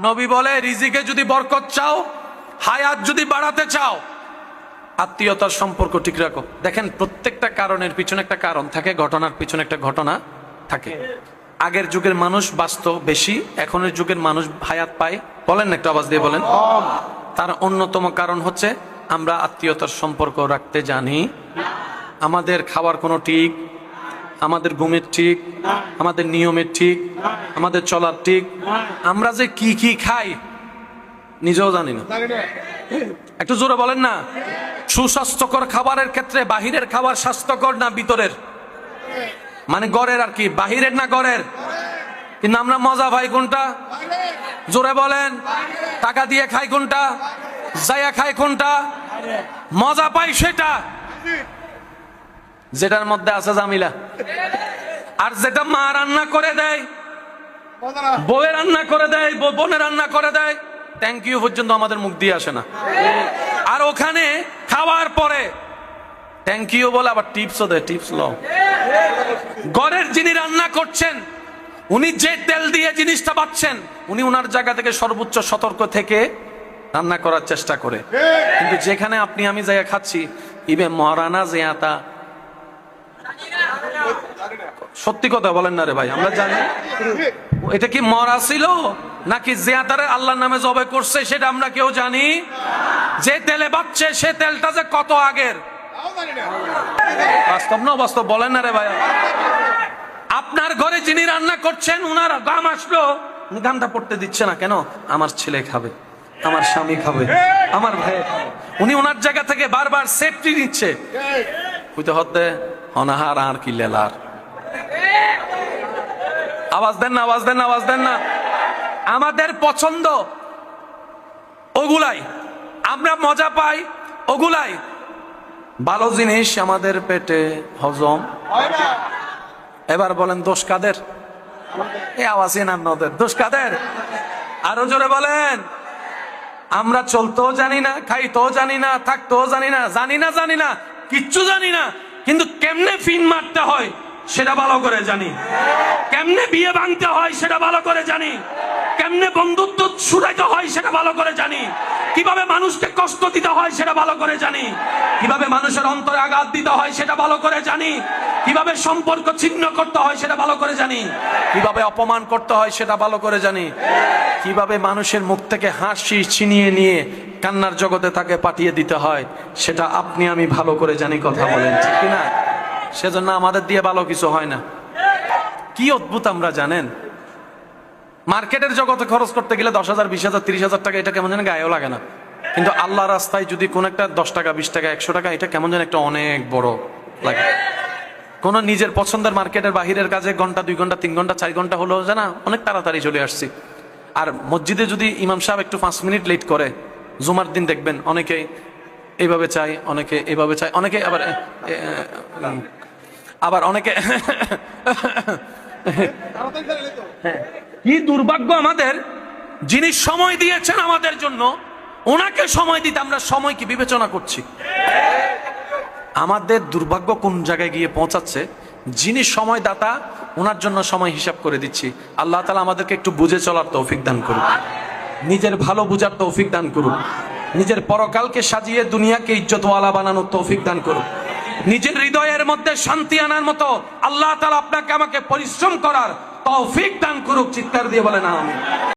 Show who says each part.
Speaker 1: নবী বলে, রিজিকে যদি বরকত চাও, হায়াত যদি বাড়াতে চাও, আত্মীয়তার সম্পর্ক ঠিক রাখো। দেখেন, প্রত্যেকটা কারণের পিছনে একটা কারণ থাকে, ঘটনার পিছনে একটা ঘটনা থাকে। আগের যুগের মানুষ বাঁচত বেশি। এখনের যুগের মানুষ হায়াত পায়। বলেন না একটু আওয়াজ দিয়ে বলেন। তার অন্যতম কারণ হচ্ছে, আমরা আত্মীয়তার সম্পর্ক রাখতে জানি। আমাদের খাবার কোনো ঠিক আমাদের ঘুমের ঠিক, আমাদের নিয়মের ঠিক, আমাদের চলার ঠিক। আমরা যে কি কি খাই, নিজেও জানি না। একটু জোরে বলেন না। সুস্বাস্থ্যকর খাবারের ক্ষেত্রে বাহিরের খাবার স্বাস্থ্যকর না ভিতরের? মানে গড়ের আর কি, বাহিরের না গড়ের? কিন্তু আমরা মজা ভাই কোনটা? জোরে বলেন। টাকা দিয়ে খাই কোনটা? জায়া খাই কোনটা? মজা পাই সেটা। যেটার মধ্যে আছে জামিলা। আর যেটা মা রান্না করে দেয় বউয়ে রান্না করে দেয় বোনে রান্না করে দেয় থ্যাংক ইউ পর্যন্ত আমাদের মুখ দিয়ে আসে না। আর ওখানে খাওয়ার পরে থ্যাংক ইউ বলে আবার টিপসও দেয় টিপস লো ঘরের যিনি রান্না করছেন উনি যে তেল দিয়ে জিনিসটা পাচ্ছেন উনি ওনার জায়গা থেকে সর্বোচ্চ সতর্ক থেকে রান্না করার চেষ্টা করে। কিন্তু যেখানে আপনি আমি জায়গা খাচ্ছি ইবে মহারানা জিয়াতা সত্যি কথা বলেন না রে ভাই আমরা জানি। এটা কি মরা ছিল নাকি জিয়াতারে আল্লাহর নামে জবে করছে সেটা আমরা কেউ জানি? যে তেলে বাচ্চে সে তেলটা যে কত আগের? বাস্তব না বাস্তব বলেন না রে ভাই। আপনার ঘরে যিনি রান্না করছেন উনার গাম আসলো। গামটা পড়তে দিচ্ছে না কেন? আমার ছেলে খাবে আমার স্বামী খাবে আমার ভাই উনি ওনার জায়গা থেকে বারবার সেফটি নিচ্ছে। হইতে হতে অনাহার আর কি লেলার। আওয়াজ দেন না, আওয়াজ দেন না, আওয়াজ দেন না। আমাদের পছন্দ, ওগুলাই। আমরা মজা পাই, ওগুলাই। ভালো জিনিস আমাদের পেটে হজম। এবার বলেন, দোষ কাদের? দোষ কাদের? আরও জোরে বলেন। আমরা চলতেও জানি না, খাইতেও জানি না, থাকতেও জানি না জানি না জানি না, কিচ্ছু জানি না, কিন্তু কেমনে ফিন মারতে হয়? সেটা ভালো করে জানি। কেমনে বিয়ে ভাঙতে হয় সেটা ভালো করে জানি। কেমনে বন্ধুত্ব ছুটাইতে হয় সেটা ভালো করে জানি। কীভাবে মানুষকে কষ্ট দিতে হয় সেটা ভালো করে জানি। কীভাবে মানুষের অন্তরে আঘাত দিতে হয় সেটা ভালো করে জানি। কীভাবে সম্পর্ক ছিন্ন করতে হয় সেটা ভালো করে জানি। কীভাবে অপমান করতে হয় সেটা ভালো করে জানি। কীভাবে মানুষের মুখ থেকে হাসি ছিনিয়ে নিয়ে কান্নার জগতে তাকে পাঠিয়ে দিতে হয়, সেটা আপনি আমি ভালো করে জানি কথা বলেন, ঠিক না সেজন্য আমাদের দিয়ে ভালো কিছু হয় না। কি অদ্ভুত আমরা, জানেন? মার্কেটের জগতে খরচ করতে গেলে দশ হাজার, বিশ হাজার, তিরিশ হাজার টাকা, এটা কেমন যেন গায়েও লাগে না। কিন্তু আল্লাহ রাস্তায় যদি কোন একটা দশ টাকা, বিশ টাকা, একশো টাকা, এটা কেমন যেন একটা অনেক বড় লাগে। কোন নিজের পছন্দের মার্কেটের বাহিরের কাজে ঘণ্টা, দুই ঘণ্টা, তিন ঘণ্টা, চার ঘণ্টা হলো জানা, অনেক তাড়াতাড়ি চলে আসছি। আর মসজিদে যদি ইমাম সাহেব একটু পাঁচ মিনিট লেট করে, জুমার দিন দেখবেন অনেকে এইভাবে চাই, অনেকে এইভাবে চাই, অনেকে আবার আবার অনেকে কি দুর্ভাগ্য আমাদের, যিনি সময় দিয়েছেন আমাদের জন্য, ওনাকে সময় দিতে আমরা সময় কি বিবেচনা করছি? আমাদের দুর্ভাগ্য কোন জায়গায় গিয়ে পৌঁছাচ্ছে? যিনি সময় দাতা ওনার জন্য সময় হিসাব করে দিচ্ছি। আল্লাহ তালা আমাদেরকে একটু বুঝে চলার তৌফিক দান করুন নিজের ভালো বুঝার তৌফিক দান করুন। নিজের পরকালকে সাজিয়ে দুনিয়াকে ইজ্জতওয়ালা বানানোর তৌফিক দান করুন। নিজের হৃদয়ের মধ্যে শান্তি আনার মতো আল্লাহ তালা আপনাকে আমাকে পরিশ্রম করার তৌফিক দান করুক, চিৎকার দিয়ে বলেন আমি